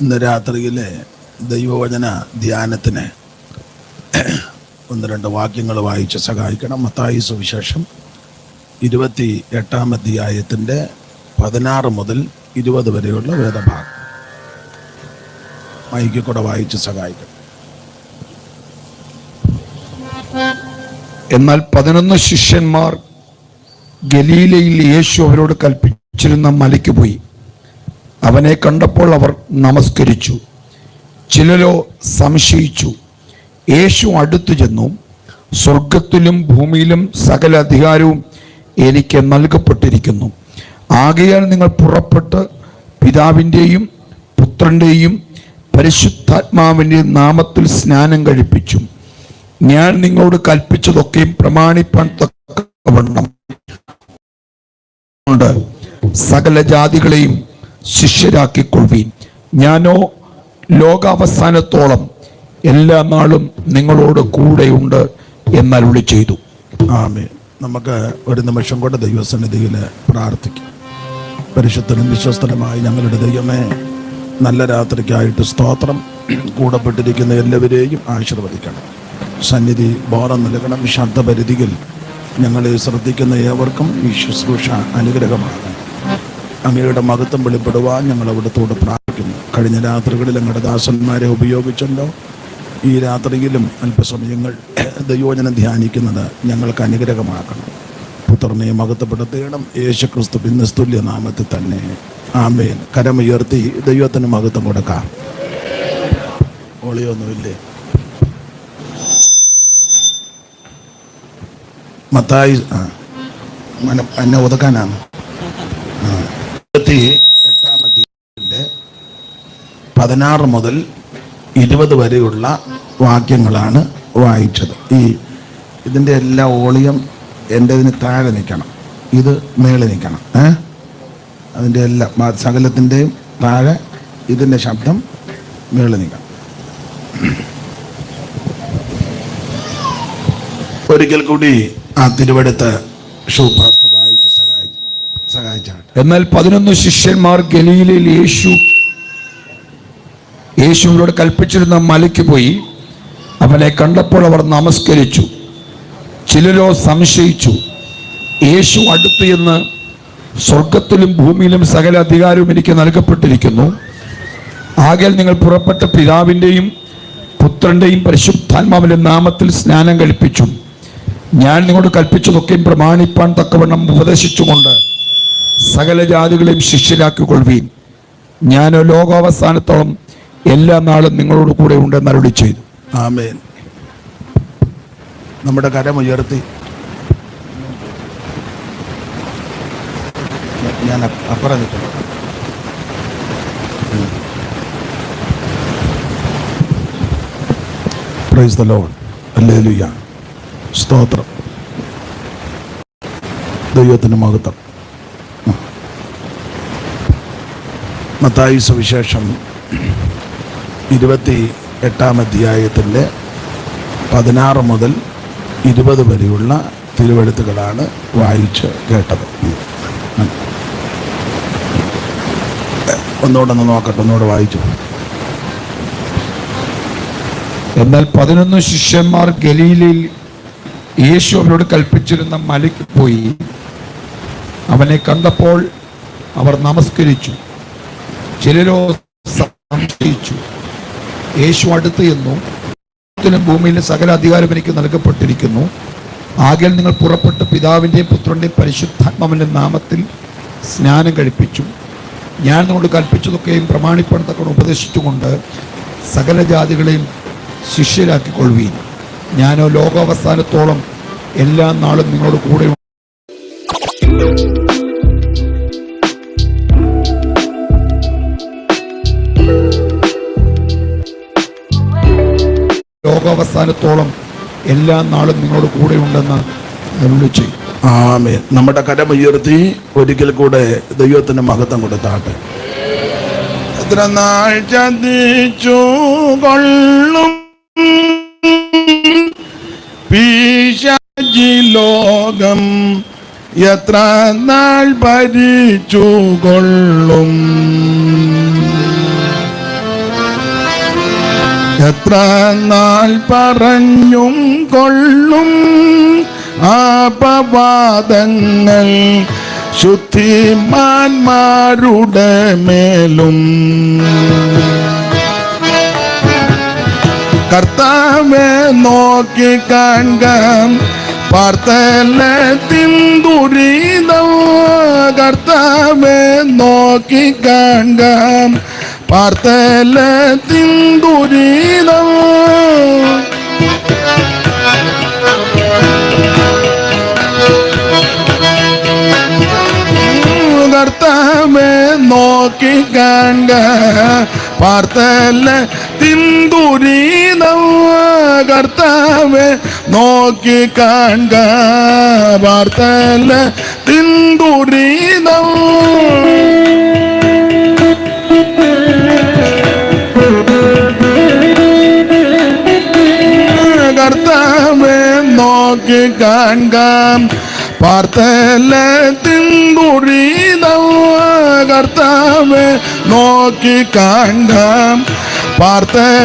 ഇന്ന് രാത്രിയിലെ ദൈവവചന ധ്യാനത്തിന് ഒന്ന് രണ്ട് വാക്യങ്ങൾ വായിച്ച് സഹായിക്കണം. മത്തായി സുവിശേഷം ഇരുപത്തി എട്ടാം അധ്യായത്തിന്റെ പതിനാറ് മുതൽ ഇരുപത് വരെയുള്ള വേദഭാഗം. മൈക്കിൽ കൂടെ വായിച്ച് സഹായിക്കണം. എന്നാൽ പതിനൊന്ന് ശിഷ്യന്മാർ ഗലീലയിൽ യേശു അവരോട് കൽപ്പിച്ചിരുന്ന മലയ്ക്ക് പോയി. അവനെ കണ്ടപ്പോൾ അവർ നമസ്കരിച്ചു. ചിലരോ സംശയിച്ചു. യേശു അടുത്തു ചെന്നു സ്വർഗത്തിലും ഭൂമിയിലും സകല അധികാരവും എനിക്ക് നൽകപ്പെട്ടിരിക്കുന്നു. ആകയാൽ നിങ്ങൾ പുറപ്പെട്ട് പിതാവിന്റെയും പുത്രന്റെയും പരിശുദ്ധാത്മാവിന്റെയും നാമത്തിൽ സ്നാനം കഴിപ്പിച്ചു. ഞാൻ നിങ്ങളോട് കൽപ്പിച്ചതൊക്കെയും പ്രമാണിപ്പാൻ തക്കവണ്ണം. സകല ജാതികളെയും ശിഷ്യരാക്കിക്കൊള്ളുവീൻ. ഞാനോ ലോകാവസാനത്തോളം എല്ലാ നാളും നിങ്ങളോട് കൂടെയുണ്ട് എന്നരുളി ചെയ്തു. ആമേ നമുക്ക് ഒരു നിമിഷം കൊണ്ട് ദൈവസന്നിധിയിൽ പ്രാർത്ഥിക്കാം. പരിശുദ്ധനും വിശ്വസ്തനുമായി ഞങ്ങളുടെ ദൈവമേ നല്ല രാത്രിക്കായിട്ട് സ്തോത്രം. കൂടപ്പെട്ടിരിക്കുന്ന എല്ലാവരെയും ആശീർവദിക്കണം. സന്നിധി ബോധം നൽകണം. ശബ്ദപരിധിയിൽ ഞങ്ങളെ ശ്രദ്ധിക്കുന്ന ഏവർക്കും ഈ ശുശ്രൂഷ അനുഗ്രഹമാകണം അങ്ങയുടെ മഹത്വം വെളിപ്പെടുവാൻ ഞങ്ങൾ അവിടത്തോട് പ്രാർത്ഥിക്കുന്നു. കഴിഞ്ഞ രാത്രികളിൽ ഞങ്ങളുടെ ദാസന്മാരെ ഉപയോഗിച്ചല്ലോ ഈ രാത്രിയിലും അല്പസമയങ്ങൾ ദയോജനം ധ്യാനിക്കുന്നത് ഞങ്ങൾക്ക് അനുഗ്രഹമാക്കണം പുത്രനെ മഹത്വപ്പെടുത്തണം. യേശു ക്രിസ്തു പിന്നസ്തുല്യ നാമത്തിൽ തന്നെ. ആമേൻ. കരമുയർത്തി ദൈവത്തിന് മഹത്വം കൊടുക്കാം. ഒളിയൊന്നുമില്ലേ? മത്തായി എന്നെ ഒതുക്കാനാണ് ഇരുപത്തി എട്ടാം അധ്യായത്തിന്റെ പതിനാറ് മുതൽ ഇരുപത് വരെയുള്ള വാക്യങ്ങളാണ് വായിച്ചത്. ഈ ഇതിന്റെ എല്ലാ ഓളിയം എന്റെ ഇതിന് താഴെ നിൽക്കണം. ഇത് മേളിൽ നിൽക്കണം. ഏ? അതിന്റെ എല്ലാ സകലത്തിന്റെയും താഴെ ഇതിന്റെ ശബ്ദം മേളിൽ നിൽക്കണം. ഒരിക്കൽ കൂടി ആ തിരുവടുത്ത് വായിച്ച് സഹായിച്ചു സഹായിച്ചാണ് എന്നാൽ പതിനൊന്ന് ശിഷ്യന്മാർ ഗലിയിലെ യേശു യേശുവിനോട് കൽപ്പിച്ചിരുന്ന മലയ്ക്ക് പോയി അവനെ കണ്ടപ്പോൾ അവർ നമസ്കരിച്ചു. ചിലരോ സംശയിച്ചു. യേശു അടുത്ത് എന്ന് സ്വർഗത്തിലും ഭൂമിയിലും സകല അധികാരവും എനിക്ക് നൽകപ്പെട്ടിരിക്കുന്നു. ആകെ നിങ്ങൾ പുറപ്പെട്ട പിതാവിന്റെയും പുത്രന്റെയും പരിശുദ്ധാത്മാവിന്റെ നാമത്തിൽ സ്നാനം കഴിപ്പിച്ചു. ഞാൻ നിങ്ങളോട് കൽപ്പിച്ചതൊക്കെയും പ്രമാണിപ്പാൻ തക്കവണ്ണം ഉപദേശിച്ചുകൊണ്ട് സകല ജാതികളെയും ശിഷ്യരാക്കിക്കൊള്ളുവീൻ. ഞാൻ ലോകാവസാനത്തോളം എല്ലാ നാളും നിങ്ങളോട് കൂടെ ഉണ്ടെന്ന് അരുളി ചെയ്തു. ആമേൻ. നമ്മുടെ കരമുയർത്തി ഞാൻ അപ്പുറം നിൽക്കണം പ്രൈസ് ദ സ്തോത്രം. ദൈവത്തിന് മഹത്വം. മത്തായി സുവിശേഷം ഇരുപത്തി എട്ടാം അധ്യായത്തിന്റെ പതിനാറ് മുതൽ ഇരുപത് വരെയുള്ള തിരുവെഴുത്തുകളാണ് വായിച്ച് കേട്ടത്. ഒന്നുകൂടെ ഒന്ന് നോക്കട്ടെ ഒന്നുകൂടെ വായിച്ചു. എന്നാൽ പതിനൊന്ന് ശിഷ്യന്മാർ ഗലീലയിൽ യേശു അവരോട് കൽപ്പിച്ചിരുന്ന മലയ്ക്ക് പോയി. അവനെ കണ്ടപ്പോൾ അവർ നമസ്കരിച്ചു. ചിലരോ സംശയിച്ചു. യേശു അടുത്ത് എന്നു ഭൂമിയിലെ സകല അധികാരം എനിക്ക് നൽകപ്പെട്ടിരിക്കുന്നു. ആകെ നിങ്ങൾ പുറപ്പെട്ട് പിതാവിന്റെയും പുത്രന്റെയും പരിശുദ്ധാത്മാവിന്റെ നാമത്തിൽ സ്നാനം കഴിപ്പിച്ചു. ഞാൻ നിങ്ങളോട് കൽപ്പിച്ചതൊക്കെയും പ്രമാണിപ്പണത്തക്കൊണ്ട് ഉപദേശിച്ചുകൊണ്ട് സകല ജാതികളെയും ശിഷ്യരാക്കിക്കൊള്ളുവീൻ. ഞാനോ ലോകാവസാനത്തോളം എല്ലാ നാളും നിങ്ങളോട് കൂടെ ലോകാവസാനത്തോളം എല്ലാ നാളും നിങ്ങളോട് കൂടെ ഉണ്ടെന്ന് ആമേ നമ്മുടെ ആമേൻ. നമ്മുടെ കരമുയർത്തി ഒരിക്കൽ കൂടെ ദൈവത്തിന് മഹത്വം കൊടുത്താട്ടെ. എത്ര നാൾ ചതിച്ചു കൊള്ളും? പീശാജി ലോകം എത്ര നാൾ ഭരിച്ചു കൊള്ളും? എത്ര നാൾ പറഞ്ഞും കൊള്ളും ആപവാദങ്ങൾ ശുദ്ധിമാന്മാരുടെ മേലും. കർത്താവെ നോക്കി കാണാം പാർത്തലത്തിൻ ദുരിതം കർത്താവെ നോക്കി കാണുക പാർത്തലത്തിൻ ദുരിതം നോക്കി കാണുക പാർത്തല്ല തിന്തുരീതം കർത്താവെ നോക്കി കാണുക പാർത്തല്ല തിന്തുരീതം നോക്കി കാണുക പാർത്തലത്തിൻകുറിതം കർത്താവെ നോക്കി കാണുക പാർത്തലത്തിൻകുറിതം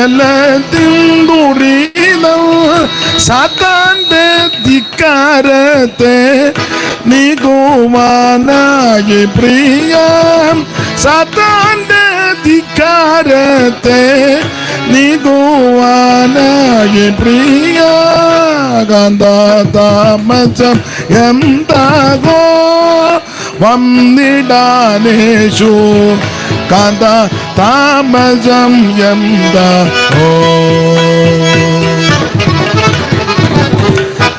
സാത്താന്റെ ധിക്കാരത്തെ നീകുവാനായി പ്രിയ സാത്താന്റെ ധിക്കാരത്തെ നീകുവാനായി പ്രിയ കാന്താമസം എന്താകോ? വന്നിടാനേശു. കാന്ത താമസം എന്താ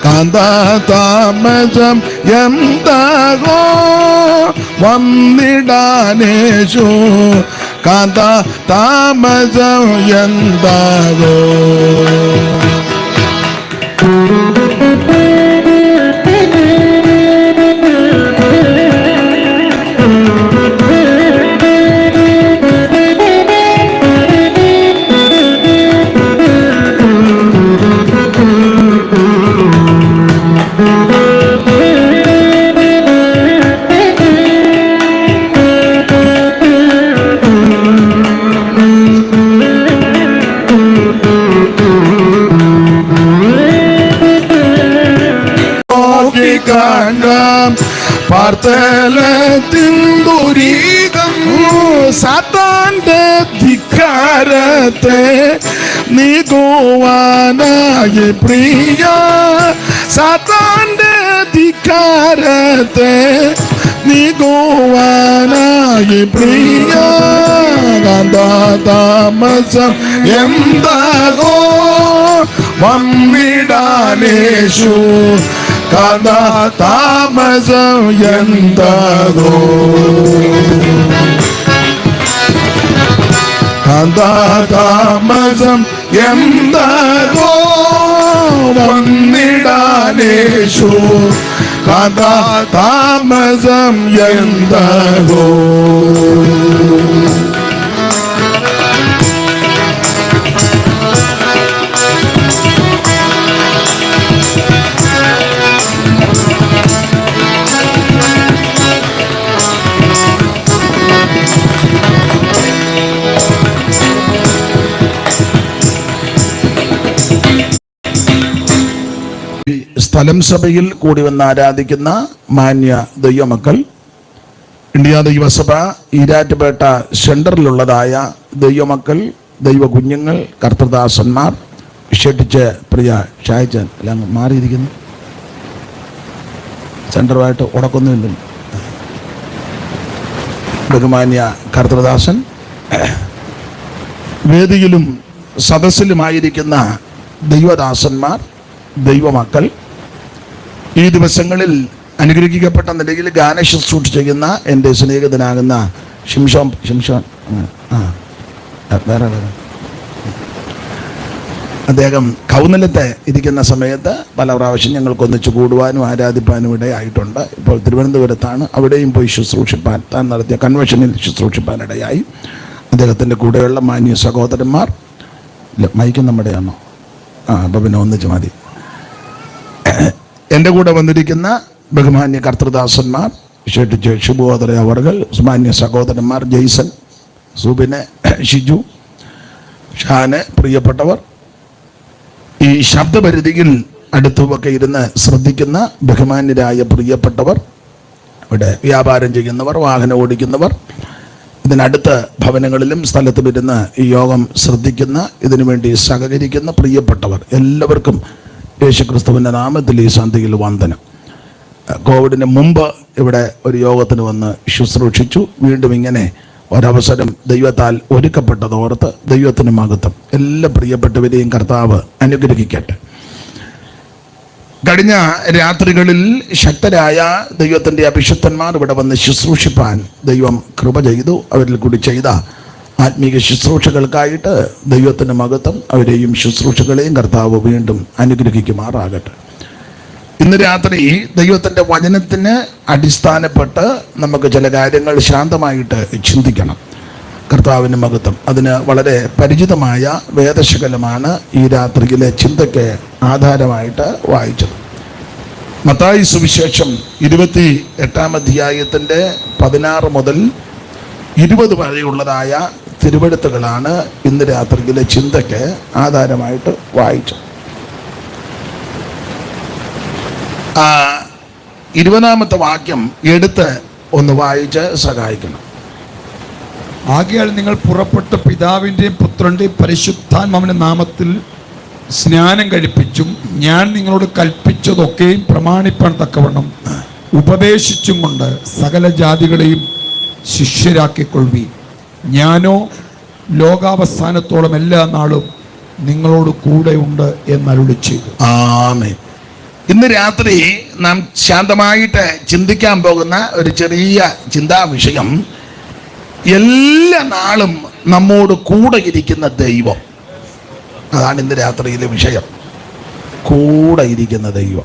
കാന്ത താമസം എന്താകോ? വന്നിടാനേശു. കാന്ത താമസം എന്താകോ? നോക്കി കാണാം പാർത്തലത്തിൻ ദുരീകം. സാത്താന്റെ ധിക്കാരത്തെ നീകുവാനായി പ്രിയ. സാത്താന്റെ ധിക്കാരത്തെ നീകുവാനായി പ്രിയ. താമസം എന്താകോ? വന്നിടാനേശു. കഥ താമസം എന്താകോ? കഥ താമസം എന്താകോ? വന്നിടാനേശു. കഥ താമസം എന്താകോ? സ്ഥലം സഭയിൽ കൂടി വന്ന് ആരാധിക്കുന്ന മാന്യ ദൈവമക്കൾ ഇന്ത്യ ദൈവസഭ ഈരാറ്റുപേട്ട സെന്ററിലുള്ളതായ ദൈവമക്കൾ ദൈവ കുഞ്ഞുങ്ങൾ കർത്തദാസന്മാർ വിശേഷിച്ച് പ്രിയ ഷായച്ചൻ എല്ലാം മാറിയിരിക്കുന്നു. സെന്ററുമായിട്ട് ഉടക്കൊന്നുമില്ല ബഹുമാന്യ കർത്തദാസൻ വേദിയിലും സദസ്സിലുമായിരിക്കുന്ന ദൈവദാസന്മാർ ദൈവമക്കൾ ഈ ദിവസങ്ങളിൽ അനുഗ്രഹിക്കപ്പെട്ട നിലയിൽ ഗാനശുശ്രൂഷ ചെയ്യുന്ന എന്റെ സ്നേഹിതനാകുന്ന ഷിംഷോൻ ഷിംഷോൻ ആ വേറെ വേറെ. അദ്ദേഹം കൗന്നലത്തെ ഇരിക്കുന്ന സമയത്ത് പല പ്രാവശ്യം ഞങ്ങൾക്ക് ഒന്നിച്ച് കൂടുവാനും ആരാധിപ്പാനും ഇടയായിട്ടുണ്ട്. ഇപ്പോൾ തിരുവനന്തപുരത്താണ്. അവിടെയും പോയി ശുശ്രൂഷിപ്പാൻ താൻ നടത്തിയ കൺവെൻഷനിൽ ശുശ്രൂഷിപ്പാനിടയായി. അദ്ദേഹത്തിന്റെ കൂടെയുള്ള മാന്യ സഹോദരന്മാർ മൈക്ക് നമ്മുടെയാണോ? ആ അപ്പോൾ പിന്നെ ഒന്നിച്ച് മതി. എന്റെ കൂടെ വന്നിരിക്കുന്ന ബഹുമാന്യ കർത്തൃദാസന്മാർ വിശേഷിച്ച് ശുഭോദര അവർകൾ സുമാന്യ സഹോദരന്മാർ ജെയ്സൺ സുബിന് ഷിജു ഷാന് പ്രിയപ്പെട്ടവർ. ഈ ശബ്ദപരിധിയിൽ അടുത്തുമൊക്കെ ഇരുന്ന് ശ്രദ്ധിക്കുന്ന ബഹുമാന്യരായ പ്രിയപ്പെട്ടവർ ഇവിടെ വ്യാപാരം ചെയ്യുന്നവർ വാഹനം ഓടിക്കുന്നവർ ഇതിനടുത്ത ഭവനങ്ങളിലും സ്ഥലത്തും ഇരുന്ന് ഈ യോഗം ശ്രദ്ധിക്കുന്ന ഇതിനുവേണ്ടി സഹകരിക്കുന്ന പ്രിയപ്പെട്ടവർ. എല്ലാവർക്കും യേശുക്രിസ്തുവിന്റെ നാമത്തിൽ ഈ സന്ധിയിൽ വന്ദനം. കോവിഡിന് മുമ്പ് ഇവിടെ ഒരു യോഗത്തിന് വന്ന് ശുശ്രൂഷിച്ചു. വീണ്ടും ഇങ്ങനെ ഒരവസരം ദൈവത്താൽ ഒരുക്കപ്പെട്ടതോർത്ത് ദൈവത്തിന് മഹത്വം എല്ലാ പ്രിയപ്പെട്ടവരെയും കർത്താവ് അനുഗ്രഹിക്കട്ടെ. കഴിഞ്ഞ രാത്രികളിൽ ശക്തരായ ദൈവത്തിന്റെ അഭിഷക്തന്മാർ ഇവിടെ വന്ന് ശുശ്രൂഷിപ്പാൻ ദൈവം കൃപ ചെയ്തു. അവരിൽ കൂടി ചെയ്ത ആത്മീക ശുശ്രൂഷകൾക്കായിട്ട് ദൈവത്തിന്റെ മഹത്വം അവരെയും ശുശ്രൂഷകളെയും കർത്താവ് വീണ്ടും അനുഗ്രഹിക്കുമാറാകട്ടെ. ഇന്ന് രാത്രി ദൈവത്തിന്റെ വചനത്തിന് അടിസ്ഥാനപ്പെട്ട് നമുക്ക് ചില കാര്യങ്ങൾ ശാന്തമായിട്ട് ചിന്തിക്കണം. കർത്താവിന്റെ മഹത്വം. അതിന് വളരെ പരിചിതമായ വേദശകലമാണ് ഈ രാത്രിയിലെ ചിന്തയ്ക്ക് ആധാരമായിട്ട് വായിച്ചത്. മത്തായി സുവിശേഷം ഇരുപത്തി എട്ടാം അധ്യായത്തിന്റെ പതിനാറ് മുതൽ ഇരുപത് വരെയുള്ളതായ തിരുവെടുത്തുകളാണ് ഇന്ന് രാത്രിയിലെ ചിന്തയ്ക്ക് ആധാരമായിട്ട് വായിച്ചത്. ആ ഇരുപതാമത്തെ വാക്യം എടുത്ത് ഒന്ന് വായിച്ച് സഹായിക്കണം. ആകയാൽ നിങ്ങൾ പുറപ്പെട്ട പിതാവിന്റെയും പുത്രന്റെയും പരിശുദ്ധാത്മാവിന്റെ നാമത്തിൽ സ്നാനം കഴിപ്പിച്ചും ഞാൻ നിങ്ങളോട് കൽപ്പിച്ചതൊക്കെയും പ്രമാണിപ്പാൻ തക്കവണ്ണം ഉപദേശിച്ചും കൊണ്ട് സകല ജാതികളെയും ശിഷ്യരാക്കിക്കൊള്ളുവി ഞാനോ ലോകാവസാനത്തോളം എല്ലാ നാളും നിങ്ങളോട് കൂടെ ഉണ്ട് എന്നരുളി ചെയ്തു. ആമേ ഇന്ന് രാത്രി നാം ശാന്തമായിട്ട് ചിന്തിക്കാൻ പോകുന്ന ഒരു ചെറിയ ചിന്താ വിഷയം എല്ലാ നാളും നമ്മോട് കൂടെ ഇരിക്കുന്ന ദൈവം. അതാണ് ഇന്ന് രാത്രിയിലെ വിഷയം. കൂടെ ഇരിക്കുന്ന ദൈവം.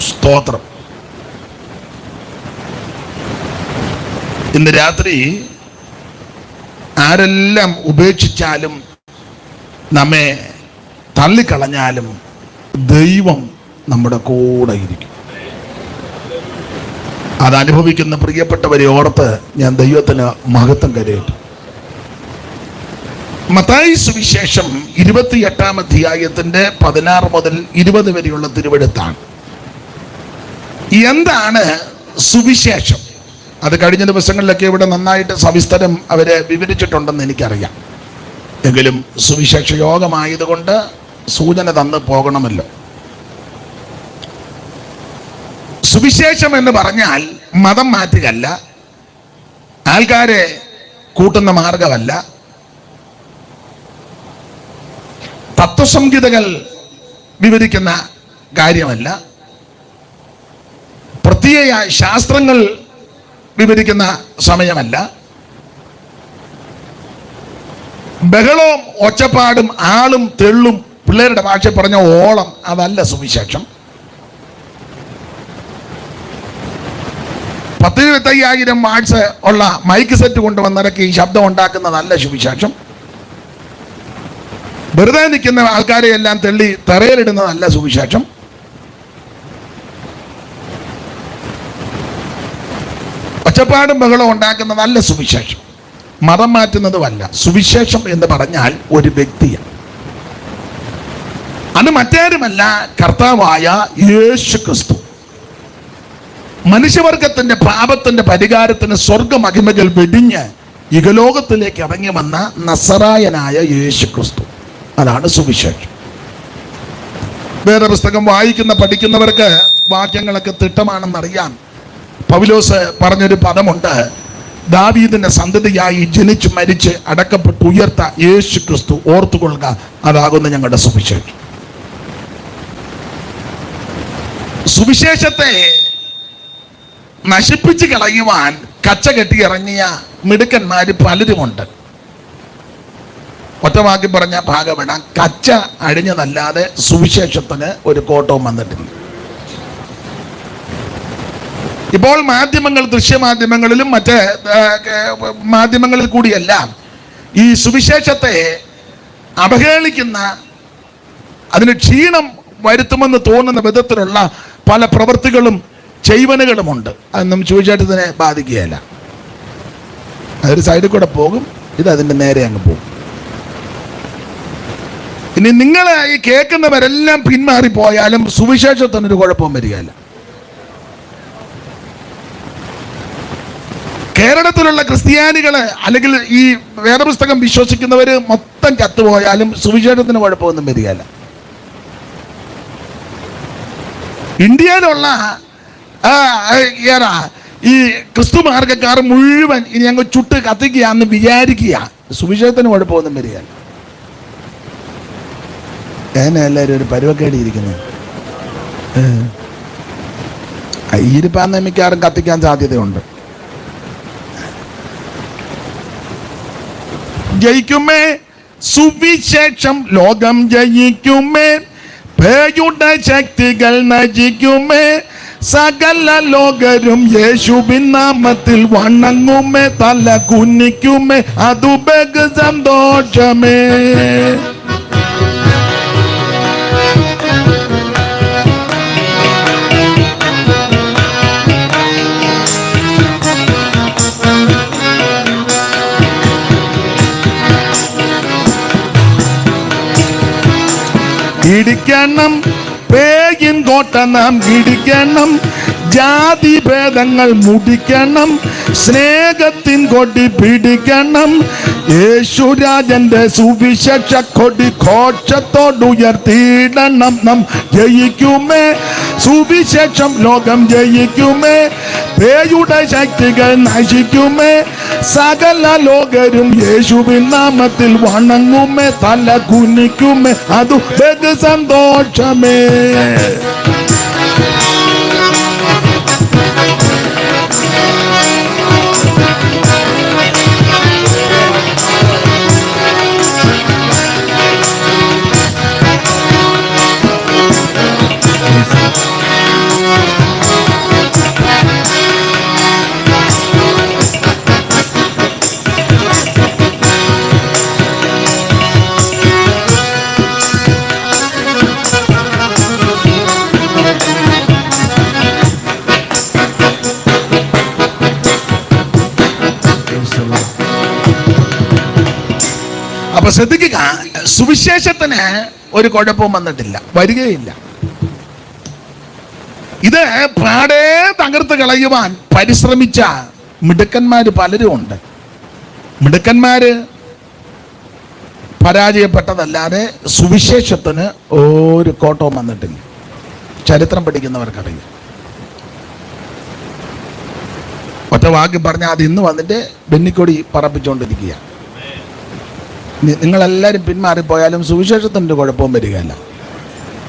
സ്തോത്രം. ഇന്ന് രാത്രി ആരെല്ലാം ഉപേക്ഷിച്ചാലും നമ്മെ തള്ളിക്കളഞ്ഞാലും ദൈവം നമ്മുടെ കൂടെ ഇരിക്കും. അതനുഭവിക്കുന്ന പ്രിയപ്പെട്ടവരെ ഓർത്ത് ഞാൻ ദൈവത്തിന് മഹത്വം കരയിട്ടു മത്തായി സുവിശേഷം ഇരുപത്തിയെട്ടാം അധ്യായത്തിന്റെ പതിനാറ് മുതൽ ഇരുപത് വരെയുള്ള തിരുവെടുത്താണ് എന്താണ് സുവിശേഷം? അത് കഴിഞ്ഞ ദിവസങ്ങളിലൊക്കെ ഇവിടെ നന്നായിട്ട് സവിസ്തരം അവരെ വിവരിച്ചിട്ടുണ്ടെന്ന് എനിക്കറിയാം. എങ്കിലും സുവിശേഷ യോഗമായതുകൊണ്ട് സൂചന തന്ന് പോകണമല്ലോ. സുവിശേഷം എന്ന് പറഞ്ഞാൽ മതം മാറ്റുകയല്ല ആൾക്കാരെ കൂട്ടുന്ന മാർഗമല്ല. തത്വസംഹിതകൾ വിവരിക്കുന്ന കാര്യമല്ല. പ്രത്യേക ശാസ്ത്രങ്ങൾ വിവരിക്കുന്ന സമയമല്ല. ബഹളവും ഒച്ചപ്പാടും ആളും തെള്ളും പിള്ളേരുടെ ഭാഷ പറഞ്ഞ ഓളം അതല്ല സുവിശേഷം. പത്തിരുപത്തയ്യായിരം വാട്സ് ഉള്ള മൈക്ക് സെറ്റ് കൊണ്ടുവന്നിറക്കി ഈ ശബ്ദം ഉണ്ടാക്കുന്നതല്ല സുവിശേഷം. വെറുതെ നിൽക്കുന്ന ആൾക്കാരെ എല്ലാം തെള്ളി തറയിലിടുന്നതല്ല സുവിശേഷം. ഒച്ചപ്പാടും ബഹളവും ഉണ്ടാക്കുന്നതല്ല സുവിശേഷം. മതം മാറ്റുന്നതുമല്ല സുവിശേഷം എന്ന് പറഞ്ഞാൽ ഒരു വ്യക്തിയാണ്. അത് മറ്റാരുമല്ല കർത്താവായ യേശു ക്രിസ്തു മനുഷ്യവർഗത്തിന്റെ പാപത്തിന്റെ പരിഹാരത്തിന് സ്വർഗമഹിമകൾ വെടിഞ്ഞ് യുഗലോകത്തിലേക്ക് ഇറങ്ങി വന്ന നസറായനായ യേശു ക്രിസ്തു അതാണ് സുവിശേഷം. വേറെ പുസ്തകം വായിക്കുന്ന പഠിക്കുന്നവർക്ക് വാക്യങ്ങളൊക്കെ തിട്ടമാണെന്നറിയാം. പൗലോസ് പറഞ്ഞൊരു പദമുണ്ട്. ദാവീദിന്റെ സന്തതിയായി ജനിച്ച് മരിച്ച് അടക്കപ്പെട്ട് ഉയർത്ത യേശു ക്രിസ്തു ഓർത്തുകൊള്ളുക അതാകുന്ന ഞങ്ങളുടെ സുവിശേഷം. സുവിശേഷത്തെ നശിപ്പിച്ച് കളയുവാൻ കച്ച കെട്ടി ഇറങ്ങിയ മിടുക്കന്മാര് പലരുമുണ്ട്. ഒറ്റവാക്കി പറഞ്ഞ ഭാഗമിട കച്ച അഴിഞ്ഞതല്ലാതെ സുവിശേഷത്തിന് ഒരു കോട്ടവും വന്നിട്ടില്ല. ഇപ്പോൾ മാധ്യമങ്ങൾ ദൃശ്യമാധ്യമങ്ങളിലും മറ്റ് മാധ്യമങ്ങളിൽ കൂടിയെല്ലാം ഈ സുവിശേഷത്തെ അവഹേളിക്കുന്ന അതിന് ക്ഷീണം വരുത്തുമെന്ന് തോന്നുന്ന വിധത്തിലുള്ള പല പ്രവൃത്തികളും ചെയ്വനുകളുമുണ്ട്. അതൊന്നും സുവിശേഷത്തിനെ ബാധിക്കുകയല്ല. അതൊരു സൈഡിൽ കൂടെ പോകും ഇത് അതിന്റെ നേരെ അങ്ങ് പോകും. ഇനി നിങ്ങൾ ഈ കേൾക്കുന്നവരെല്ലാം പിന്മാറിപ്പോയാലും സുവിശേഷത്തിനൊരു കുഴപ്പവും വരികയില്ല. കേരളത്തിലുള്ള ക്രിസ്ത്യാനികളെ അല്ലെങ്കിൽ ഈ വേദപുസ്തകം വിശ്വസിക്കുന്നവർ മൊത്തം ചത്തുപോയാലും സുവിശേഷത്തിന് കുഴപ്പമൊന്നും വരികയല്ല. ഇന്ത്യയിലുള്ള ഈ ക്രിസ്തു മാർഗക്കാർ മുഴുവൻ ഇനി അങ്ങ് ചുട്ട് കത്തിക്കുകയാന്ന് വിചാരിക്കുക. സുവിശേഷത്തിന് കുഴപ്പമൊന്നും വരികയല്ല. ഏന എല്ലാവരും ഒരു പരുവക്കേടി ഇരിക്കുന്നത് മിക്കവാറും കത്തിക്കാൻ സാധ്യതയുണ്ട്. ജയിക്കുമേ? സുവിശേഷം ലോകം ജയിക്കുമേ? പേയുടെ ശക്തികൾ നജിക്കുമേ? സകല ലോകരും യേശുവിൻ നാമത്തിൽ വണങ്ങുമേ തല കുന്നിക്കുമേ അതു ബഹു സന്തോഷമേ ഇടിക്കണം പേയിൻ കോട്ട നാം ഇടിക്കണം ജാതി ഭേദങ്ങൾ മുടിക്കണം സ്നേഹത്തിൻ കൊടി പിടിക്കണം. യേശുരാജന്റെ സുവിശേഷ കൊടി ഘോഷത്തോടുയർത്തിയിടണം. നം ജയിക്കുമേ സുവിശേഷം ലോകം ജയിക്കുമേ പേയുടെ ശക്തികൾ നശിക്കുമേ സകല ലോകരും യേശുവിൻ നാമത്തിൽ വണങ്ങുമേ തല കുനിക്കുമേ. അതു സന്തോഷമേ. സുവിശേഷത്തിന് ഒരു കുഴപ്പവും വന്നിട്ടില്ല. വരികയില്ല. ഇത് പാടേ തകർത്ത് കളയുവാൻ പരിശ്രമിച്ച മിടുക്കന്മാര് പലരും ഉണ്ട്. മിടുക്കന്മാര് പരാജയപ്പെട്ടതല്ലാതെ സുവിശേഷത്തിന് ഒരു കോട്ടവും വന്നിട്ടില്ല. ചരിത്രം പഠിക്കുന്നവർക്കറിയാം. ഒറ്റ വാക്കി പറഞ്ഞാൽ അത് ഇന്ന് വന്നിട്ട് ബെന്നിക്കൊടി പറപ്പിച്ചുകൊണ്ടിരിക്കുക നി- നിങ്ങളെല്ലാവരും പിന്മാറിപ്പോയാലും സുവിശേഷത്തിന്റെ കുഴപ്പവും വരികയല്ല.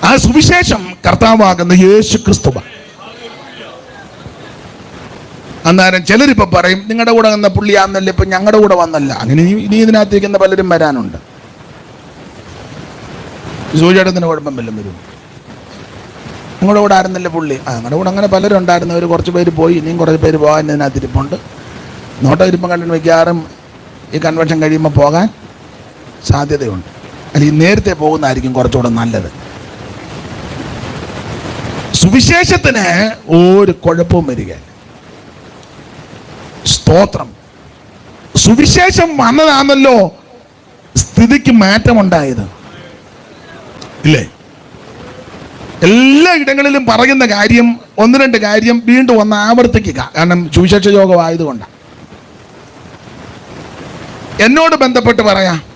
ആ സുവിശേഷം കർത്താവാകുന്ന യേശു ക്രിസ്തുവ അന്നേരം ചിലരിപ്പോൾ പറയും നിങ്ങളുടെ കൂടെ വന്ന പുള്ളിയാന്നല്ല ഇപ്പം ഞങ്ങളുടെ കൂടെ വന്നല്ല. അങ്ങനെ ഇനി- ഇതിനകത്തേക്കുന്ന പലരും വരാനുണ്ട്. സൂചേട്ടത്തിന് കുഴപ്പം വല്ലതും വരും. നിങ്ങളുടെ കൂടെ ആയിരുന്നല്ലേ പുള്ളി? ആ ഞങ്ങളുടെ കൂടെ അങ്ങനെ പലരും ഉണ്ടായിരുന്നു അവർ കുറച്ച് പേര് പോയി ഇനിയും കുറച്ച് പേര് പോകാൻ ഇതിനകത്തിരിപ്പുണ്ട്. നോട്ടം ഇരിപ്പം കണ്ടിട്ട് മിക്കവാറും ഈ കൺവെൻഷൻ കഴിയുമ്പോൾ പോകാൻ സാധ്യതയുണ്ട്. അല്ലെങ്കിൽ നേരത്തെ പോകുന്നതായിരിക്കും കുറച്ചുകൂടെ നല്ലത്. സുവിശേഷത്തിന് ഒരു കുഴപ്പവും വരിക സ്തോത്രം. സുവിശേഷം വന്നതാണല്ലോ സ്ഥിതിക്ക് മാറ്റമുണ്ടായത്. ഇല്ലേ? എല്ലാ ഇടങ്ങളിലും പറയുന്ന കാര്യം ഒന്ന് രണ്ട് കാര്യം വീണ്ടും ഒന്ന് ആവർത്തിക്കുക. കാരണം സുവിശേഷ യോഗമായതുകൊണ്ടാണ് എന്നോട് ബന്ധപ്പെട്ട് പറയാം.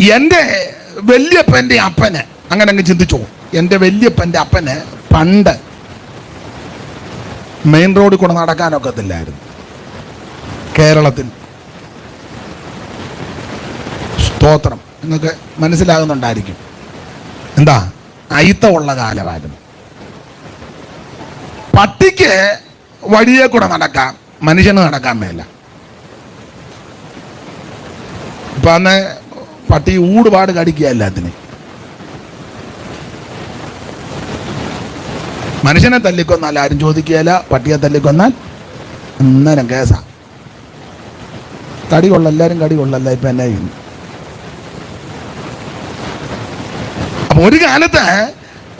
എന്റെ വല്യപ്പന്റെ അപ്പന് അങ്ങനെ അങ്ങ് ചിന്തിച്ചോ. എന്റെ വല്യപ്പന്റെ അപ്പന് പണ്ട് മെയിൻ റോഡിൽ കൂടെ നടക്കാനൊക്കത്തില്ലായിരുന്നു കേരളത്തിൽ. സ്തോത്രം. നിങ്ങൾക്ക് മനസ്സിലാകുന്നുണ്ടായിരിക്കും. എന്താ? അയിത്തമുള്ള കാലമായിരുന്നു. പട്ടിക്ക് വഴിയെ കൂടെ നടക്കാം മനുഷ്യന് നടക്കാൻ മേല. ഇപ്പൊ അന്ന് പട്ടി ഊടുപാട് കടിക്കുക എല്ലാത്തിനും. മനുഷ്യനെ തല്ലിക്കൊന്നാൽ ആരും ചോദിക്കുകയില്ല പട്ടിയെ തല്ലിക്കൊന്നാൽ അന്നേരം കേസാ. കടി കൊള്ള എല്ലാവരും കടി കൊള്ളല്ല ഇപ്പൊ എന്നെ ചെയ്യുന്നു? അപ്പൊ ഒരു കാലത്ത്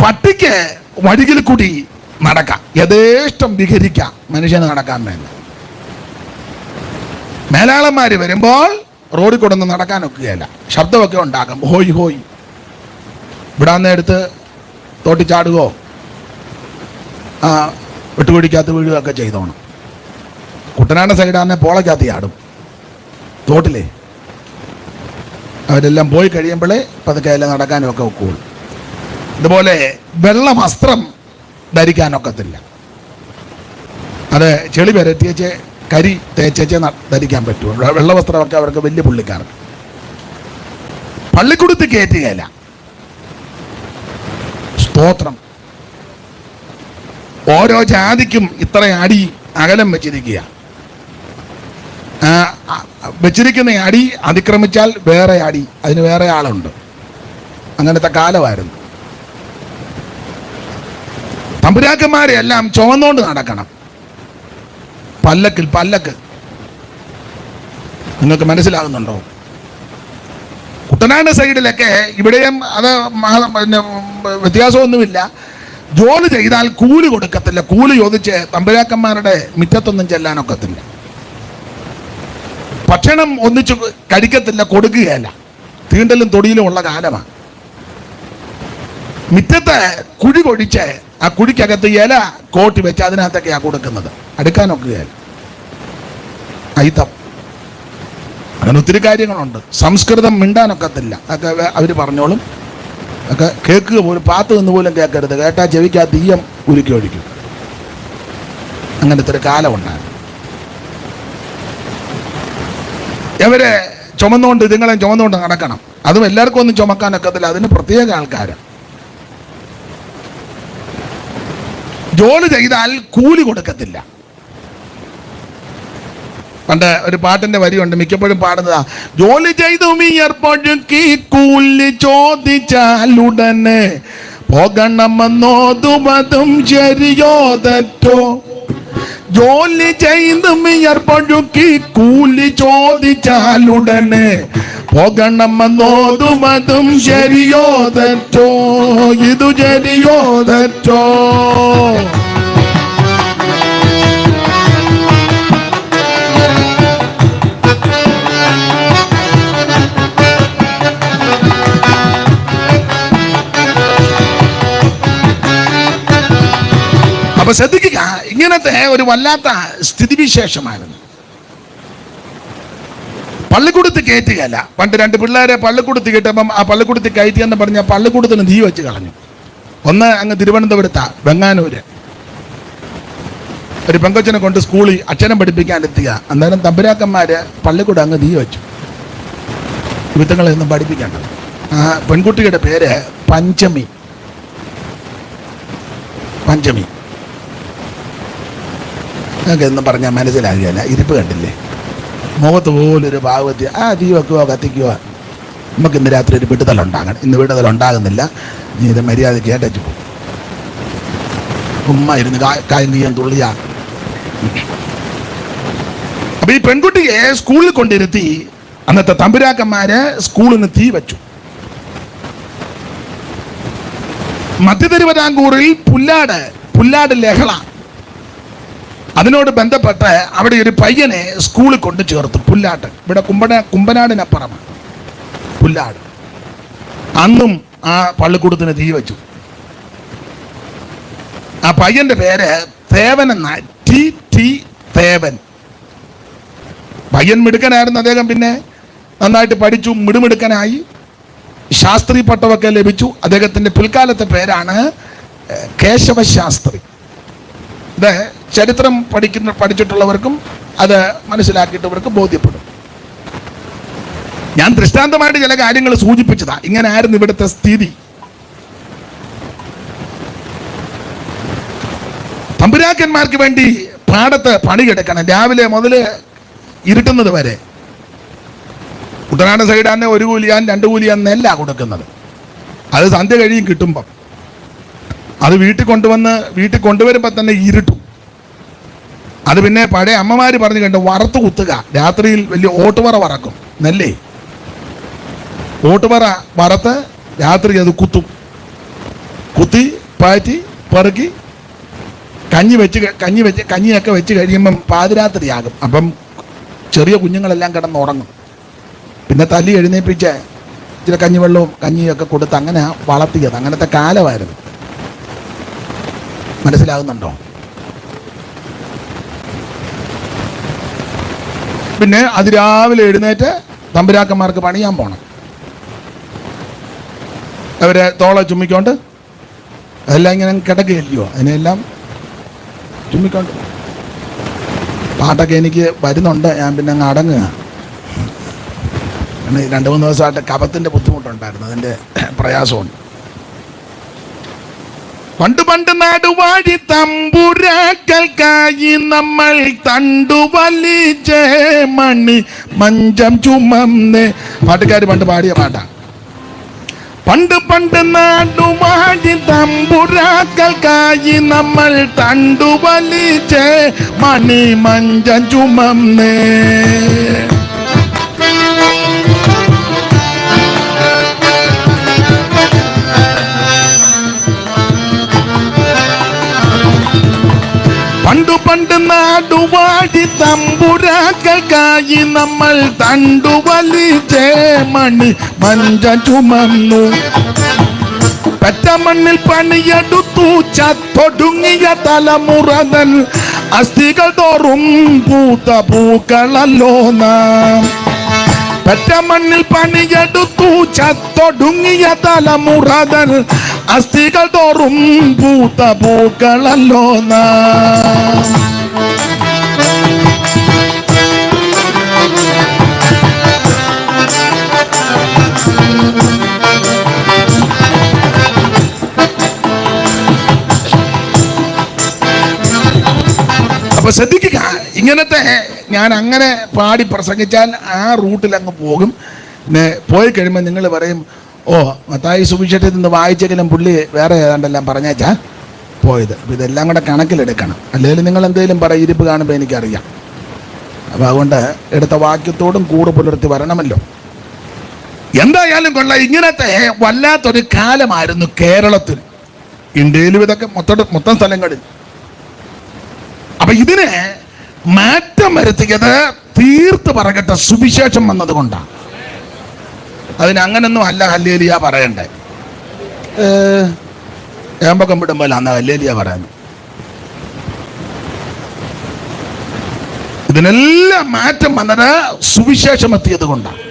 പട്ടിക്ക് വഴികിൽ കൂടി നടക്കാം. യഥേഷ്ടം വിഹരിക്കാം മനുഷ്യന് നടക്കാൻ വേണ്ട. മേലാളന്മാര് വരുമ്പോൾ റോഡിൽ നടക്കാൻ നടക്കാനൊക്കുകയല്ല ശബ്ദമൊക്കെ ഉണ്ടാകും ഹോയ് ഹോയ്. വിടാന്ന് എടുത്ത് ആ വെട്ടുപിടിക്കകത്ത് വീഴുകയൊക്കെ ചെയ്തോണം. കുട്ടനാട് സൈഡാന്നെ പോളയ്ക്കകത്ത് ചാടും. തോട്ടിലേ. അവരെല്ലാം പോയി കഴിയുമ്പോഴേ പതുക്കെ എല്ലാം നടക്കാനും ഒക്കെ ഒക്കുള്ളൂ. ഇതുപോലെ വെള്ള വസ്ത്രം ധരിക്കാനൊക്കത്തില്ല. അത് ചെളി വരട്ടിയച്ച് കരി തേച്ചേച്ചെ ധരിക്കാൻ പറ്റുള്ളൂ വെള്ള വസ്ത്രമൊക്കെ അവർക്ക് വലിയ പുള്ളിക്കാർ പള്ളിക്കുടുത്ത് കയറ്റുകയില്ല സ്തോത്രം. ഓരോ ജാതിക്കും ഇത്ര അടി അകലം വെച്ചിരിക്കുക. വെച്ചിരിക്കുന്ന അടി അതിക്രമിച്ചാൽ വേറെ അടി അതിന് വേറെ ആളുണ്ട്. അങ്ങനത്തെ കാലമായിരുന്നു. തമ്പുരാക്കന്മാരെ എല്ലാം ചുവന്നുകൊണ്ട് നടക്കണം. പല്ലക്കിൽ പല്ലക്ക്. നിങ്ങൾക്ക് മനസ്സിലാകുന്നുണ്ടോ? കുട്ടനാട് സൈഡിലൊക്കെ ഇവിടെയും അത് പിന്നെ വ്യത്യാസമൊന്നുമില്ല. ജോലി ചെയ്താൽ കൂലി കൊടുക്കത്തില്ല. കൂലി ചോദിച്ച് തമ്പുരാക്കന്മാരുടെ മിറ്റത്തൊന്നും ചെല്ലാനൊക്കത്തില്ല. ഭക്ഷണം ഒന്നിച്ച് കഴിക്കത്തില്ല കൊടുക്കുകയല്ല. തീണ്ടലും തൊടിയിലും ഉള്ള കാലമാണ്. മിറ്റത്തെ കുഴി കൊഴിച്ച് ആ കുഴിക്കകത്ത് ഇല കോട്ടി വെച്ച് അതിനകത്തൊക്കെയാണ് കൊടുക്കുന്നത്. അടുക്കാനൊക്കെയാൽ അയിത്തം. അങ്ങനെ ഒത്തിരി കാര്യങ്ങളുണ്ട്. സംസ്കൃതം മിണ്ടാനൊക്കത്തില്ല. ഒക്കെ അവർ പറഞ്ഞോളും. ഒക്കെ കേൾക്കുക പോലും പാത്ത് നിന്ന് പോലും കേൾക്കരുത്. കേട്ടാ ചെവിക്കാ തീയം ഉരുക്കി ഒഴിക്കും. അങ്ങനത്തെ ഒരു കാലമുണ്ടായിരുന്നു ഇവരെ ചുമന്നുകൊണ്ട് ഇതുങ്ങളെ ചുമന്നുകൊണ്ട് നടക്കണം. അതും എല്ലാവർക്കും ഒന്നും ചുമക്കാനൊക്കത്തില്ല അതിന് പ്രത്യേക ആൾക്കാരാണ് ജോലി ചെയ്താൽ കൂലി കൊടുക്കത്തില്ല. പണ്ട് ഒരു പാട്ടിന്റെ വരിയുണ്ട് മിക്കപ്പോഴും പാടുന്നതാ ജോലി ചെയ്തു മീയർപ്പൊഴുക്കി കൂലി ചോദിച്ചാലുടനെ പോകണമെന്നോതുമതും ശരിയോ തെറ്റോ ജോലി ചെയ്തു മീയർപ്പൊഴുക്കി കൂലി ചോദിച്ചാൽ ഉടനെ പോകണമെന്നോതുവതും ശരിയോ തെറ്റോ ഇതു ശരിയോ തെറ്റോ അപ്പൊ ശ്രദ്ധിക്കുക ഇങ്ങനത്തെ ഒരു വല്ലാത്ത സ്ഥിതിവിശേഷമായിരുന്നു. പള്ളിക്കൂടത്ത് കയറ്റുകയല്ല. പണ്ട് രണ്ട് പിള്ളേരെ പള്ളിക്കൂടത്ത് കയറ്റപ്പം ആ പള്ളിക്കൂടത്ത് എന്ന് പറഞ്ഞ പള്ളിക്കൂടത്തിന് തീ വെച്ച് കളഞ്ഞു. ഒന്ന് അങ്ങ് തിരുവനന്തപുരത്താ വെങ്ങാനൂര് ഒരു പെങ്കൊച്ചനെ കൊണ്ട് സ്കൂളിൽ അക്ഷരം പഠിപ്പിക്കാൻ എത്തുക. അന്നേരം തമ്പുരാക്കന്മാര് പള്ളിക്കൂടം അങ്ങ് തീ വെച്ചു. വിത്തങ്ങളെ ഒന്നും പഠിപ്പിക്കേണ്ടത് ആ പെൺകുട്ടിയുടെ പേര് പഞ്ചമി. പഞ്ചമി. നിങ്ങൾക്ക് എന്ന് പറഞ്ഞാൽ മനസ്സിലാകുകയല്ല ഇരിപ്പ് കണ്ടില്ലേ? മുഖത്ത് പോലൊരു ഭാഗവത്തി ആ തീ വെക്കുവോ കത്തിക്കുവോ നമുക്ക് ഇന്ന് രാത്രി ഒരു വിടുതൽ ഉണ്ടാകണം. ഇന്ന് വിടുതൽ ഉണ്ടാകുന്നില്ല. നീ ഇത് മര്യാദ കേട്ടു പോകും. ഉമ്മ ഇരുന്ന് കായും കീയം തുള്ളിയ. അപ്പൊ ഈ പെൺകുട്ടിയെ സ്കൂളിൽ കൊണ്ടിരുത്തി അന്നത്തെ തമ്പുരാക്കന്മാര് സ്കൂളിന് തീ വെച്ചു. മധ്യ തിരുവിതാംകൂറിൽ പുല്ലാട് പുല്ലാട് ലഹള അതിനോട് ബന്ധപ്പെട്ട് അവിടെ ഒരു പയ്യനെ സ്കൂളിൽ കൊണ്ട് ചേർത്തു. പുല്ലാട്ട്. ഇവിടെ കുമ്പന കുമ്പനാടിനപ്പുറമാണ്. പുല്ലാട്. അന്നും ആ പള്ളിക്കൂടത്തിന് തീ വെച്ചു. ആ പയ്യന്റെ പേര് തേവൻ എന്ന. T T Thevan. പയ്യൻ മിടുക്കനായിരുന്നു അദ്ദേഹം പിന്നെ. നന്നായിട്ട് പഠിച്ചു മിടുമിടുക്കനായി. ശാസ്ത്രി പട്ടമൊക്കെ ലഭിച്ചു. അദ്ദേഹത്തിന്റെ പിൽക്കാലത്തെ പേരാണ് കേശവശാസ്ത്രി. ഇത് ചരിത്രം പഠിക്കുന്ന പഠിച്ചിട്ടുള്ളവർക്കും അത് മനസ്സിലാക്കിയിട്ടവർക്ക് ബോധ്യപ്പെടും. ഞാൻ ദൃഷ്ടാന്തമായിട്ട് ചില കാര്യങ്ങൾ സൂചിപ്പിച്ചതാ. ഇങ്ങനെ ആയിരുന്നു ഇവിടുത്തെ സ്ഥിതി. തമ്പുരാക്കന്മാർക്ക് വേണ്ടി പാടത്ത് പണിയെടുക്കണം രാവിലെ മുതൽ ഇരുട്ടുന്നത് വരെ. കുട്ടനാട് സൈഡാന്നെ ഒരു കൂലിയാൻ രണ്ട് കൂലിയാൻ നെല്ല കൊടുക്കുന്നത്. അത് സന്ധ്യ കഴിയും കിട്ടുമ്പം. അത് വീട്ടിൽ കൊണ്ടുവന്ന് വീട്ടിൽ കൊണ്ടുവരുമ്പോൾ തന്നെ ഇരുട്ടും. അത് പിന്നെ പഴയ അമ്മമാര് പറഞ്ഞു കണ്ട് വറുത്ത് കുത്തുക. രാത്രിയിൽ വലിയ ഓട്ടുപറ വറക്കും. നെല്ലേ ഓട്ടുപറ വറുത്ത് രാത്രി അത് കുത്തും. കുത്തി പാറ്റി പെറുക്കി കഞ്ഞി വെച്ച് കഞ്ഞി വെച്ച് കഞ്ഞിയൊക്കെ വെച്ച് കഴിയുമ്പം പാതിരാത്രിയാകും. അപ്പം ചെറിയ കുഞ്ഞുങ്ങളെല്ലാം കിടന്ന് ഉറങ്ങും. പിന്നെ തല്ലി എഴുന്നേപ്പിച്ച് ഇച്ചിരി കഞ്ഞിവെള്ളവും കഞ്ഞിയൊക്കെ കൊടുത്ത് അങ്ങനെ വളർത്തിയത്. അങ്ങനത്തെ കാലമായിരുന്നു. മനസ്സിലാകുന്നുണ്ടോ? പിന്നെ അതിരാവിലെ എഴുന്നേറ്റ് തമ്പുരാക്കന്മാർക്ക് പണിയാൻ പോണം. അവരെ തോള ചുമ്മിക്കൊണ്ട് അതെല്ലാം ഇങ്ങനെ കിടക്കുകയല്ലയോ അതിനെല്ലാം ചുമ്മിക്കൊണ്ട്. പാട്ടൊക്കെ എനിക്ക് വരുന്നുണ്ട്. ഞാൻ പിന്നെ അങ്ങ് അടങ്ങുക. രണ്ട് മൂന്ന് ദിവസമായിട്ട് കപത്തിന്റെ ബുദ്ധിമുട്ടുണ്ടായിരുന്നു. അതിന്റെ പ്രയാസമുണ്ട്. പണ്ട് പണ്ട് നാടുവാഴി തമ്പുരാക്കൽക്കായി നമ്മൾ തണ്ടു വലിച്ചേ മണി മഞ്ചം ചുമന്ന്. പാട്ടുകാർ പണ്ട് പാടിയ പാട്ടാണ് പണ്ട് പണ്ട് നാടുവാഴി തമ്പുരാക്കൽക്കായി നമ്മൾ തണ്ടു വലിച്ചേ മണി മഞ്ചം ചുമന്ന്. പണ്ട് നാടുവാടി തമ്പുരാക്കൾക്കായി നമ്മൾ തണ്ടുവലി മണി മഞ്ച ചുമന്നു. പെറ്റ മണ്ണിൽ പണിയെടുത്തു ചത്തൊടുങ്ങിയ തലമുറകൾ. അസ്ഥികൾ തോറും പൂത്ത പൂക്കളല്ലോ നാം. പെറ്റ മണ്ണിൽ പണിയെടുത്തു ചത്തൊടുങ്ങിയ തലമുറകൾ. അസ്ഥികൾ തോറും പൂത്ത പൂക്കളല്ലോ നാം. അപ്പൊ ശ്രദ്ധിക്കുക ഇങ്ങനത്തെ ഞാൻ അങ്ങനെ പാടി പ്രസംഗിച്ചാൽ ആ റൂട്ടിൽ അങ്ങ് പോകും. പിന്നെ പോയി കഴിയുമ്പോൾ നിങ്ങൾ പറയും ഓ മത്തായി സുവിശേഷത്തിൽ നിന്ന് വായിച്ചെങ്കിലും പുള്ളി വേറെ ഏതാണ്ടെല്ലാം പറഞ്ഞേച്ചാ. പോയത്. അപ്പം ഇതെല്ലാം കൂടെ കണക്കിലെടുക്കണം. അല്ലെങ്കിൽ നിങ്ങൾ എന്തെങ്കിലും പറയും ഇരിപ്പ് കാണുമ്പോൾ എനിക്കറിയാം. അപ്പോൾ അതുകൊണ്ട് എടുത്ത വാക്യത്തോടും കൂട് പുലർത്തി വരണമല്ലോ. എന്തായാലും കൊള്ളാം. ഇങ്ങനത്തെ വല്ലാത്തൊരു കാലമായിരുന്നു കേരളത്തിൽ. ഇന്ത്യയിലും ഇതൊക്കെ മൊത്തം മൊത്തം സ്ഥലങ്ങളിൽ. അപ്പൊ ഇതിനെ മാറ്റം വരുത്തിയത് തീർത്ത് പറയട്ടെ സുവിശേഷം വന്നതുകൊണ്ടാണ്. അതിന് അങ്ങനൊന്നും അല്ല ഹല്ലേലിയ പറയണ്ടേ. ഏമ്പക്കം വിടുമ്പോൾ അന്ന് അല്ലേലിയ പറയുന്നു. ഇതിനെല്ലാം മാറ്റം വന്നത് സുവിശേഷം എത്തിയത് കൊണ്ടാണ്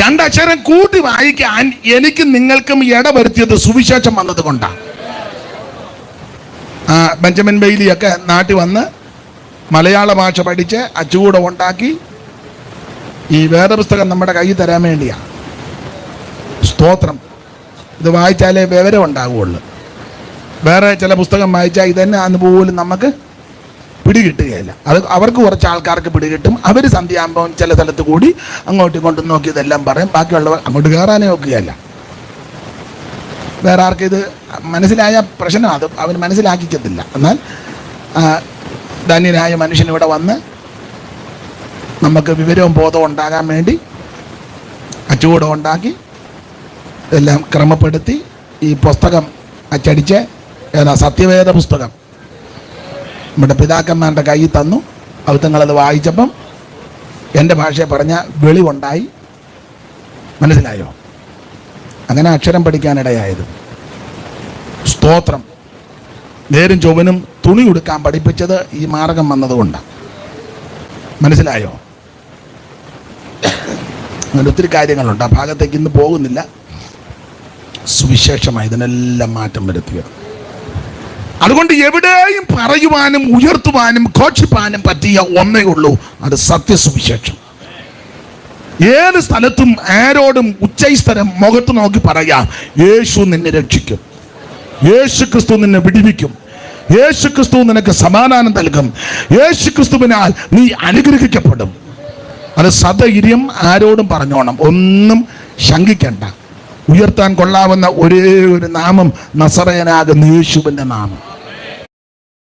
രണ്ടക്ഷരം കൂട്ടി വായിക്കാൻ എനിക്കും നിങ്ങൾക്കും ഇടവരുത്തിയത് സുവിശേഷം വന്നത് കൊണ്ടാണ് ബെഞ്ചമിൻ ബെയ്ലിയൊക്കെ നാട്ടിൽ വന്ന് മലയാള ഭാഷ പഠിച്ച് അച്ചുകൂടം ഉണ്ടാക്കി ഈ വേദപുസ്തകം നമ്മുടെ കയ്യിൽ തരാൻ വേണ്ടിയാണ് സ്തോത്രം. ഇത് വായിച്ചാലേ വിവരം ഉണ്ടാകുള്ളൂ വേറെ ചില പുസ്തകം വായിച്ചാൽ ഇതന്നെ അന്ന് പോലും നമുക്ക് പിടികിട്ടുകയില്ല. അത് അവർക്ക് കുറച്ച് ആൾക്കാർക്ക് പിടികിട്ടും. അവർ സന്ധ്യയാകുമ്പം ചില സ്ഥലത്ത് കൂടി അങ്ങോട്ടും ഇങ്ങോട്ടും നോക്കി ഇതെല്ലാം പറയും. ബാക്കിയുള്ളവർ അങ്ങോട്ട് കയറാനേ നോക്കുകയല്ല വേറെ ആർക്കും ഇത് മനസ്സിലായ പ്രശ്നം അത് അവൻ മനസ്സിലാക്കിക്കത്തില്ല. എന്നാൽ ധന്യനായ മനുഷ്യൻ ഇവിടെ വന്ന് നമുക്ക് വിവരവും ബോധവും ഉണ്ടാകാൻ വേണ്ടി അച്ചുകൂടം ഉണ്ടാക്കി എല്ലാം ക്രമപ്പെടുത്തി ഈ പുസ്തകം അച്ചടിച്ച് ഏതാ സത്യവേദ പുസ്തകം. നമ്മുടെ പിതാക്കന്മാരുടെ കയ്യിൽ തന്നു. അവത്തങ്ങളത് വായിച്ചപ്പം എന്റെ ഭാഷയെ പറഞ്ഞ വെളിവുണ്ടായി. മനസ്സിലായോ? അങ്ങനെ അക്ഷരം പഠിക്കാനിടയായത്. സ്തോത്രം. നേരും ചൊവ്വനും തുണി ഉടുക്കാൻ പഠിപ്പിച്ചത് ഈ മാർഗം വന്നതുകൊണ്ടാണ് മനസ്സിലായോ? അങ്ങനെ ഒത്തിരി കാര്യങ്ങളുണ്ട്. ആ ഭാഗത്തേക്ക് ഇന്ന് പോകുന്നില്ല. സുവിശേഷമായി ഇതിനെല്ലാം മാറ്റം വരുത്തുക. അതുകൊണ്ട് എവിടെയും പറയുവാനും ഉയർത്തുവാനും ഘോഷിപ്പാനും പറ്റിയ ഒന്നേ ഉള്ളൂ. അത് സത്യസുവിശേഷം. ഏത് സ്ഥലത്തും ആരോടും ഉച്ചൈസ്തരം മുഖത്ത് നോക്കി പറയാം യേശു നിന്നെ രക്ഷിക്കും. യേശു ക്രിസ്തു നിന്നെ വിടിവിക്കും. യേശു ക്രിസ്തു നിനക്ക് സമാധാനം നൽകും. യേശു ക്രിസ്തുവിനാൽ നീ അനുഗ്രഹിക്കപ്പെടും. അത് സധൈര്യം ആരോടും പറഞ്ഞോണം. ഒന്നും ശങ്കിക്കണ്ട. ഉയർത്താൻ കൊള്ളാവുന്ന ഒരേ ഒരു നാമം നസറയനാകുന്ന യേശുവിന്റെ നാമം.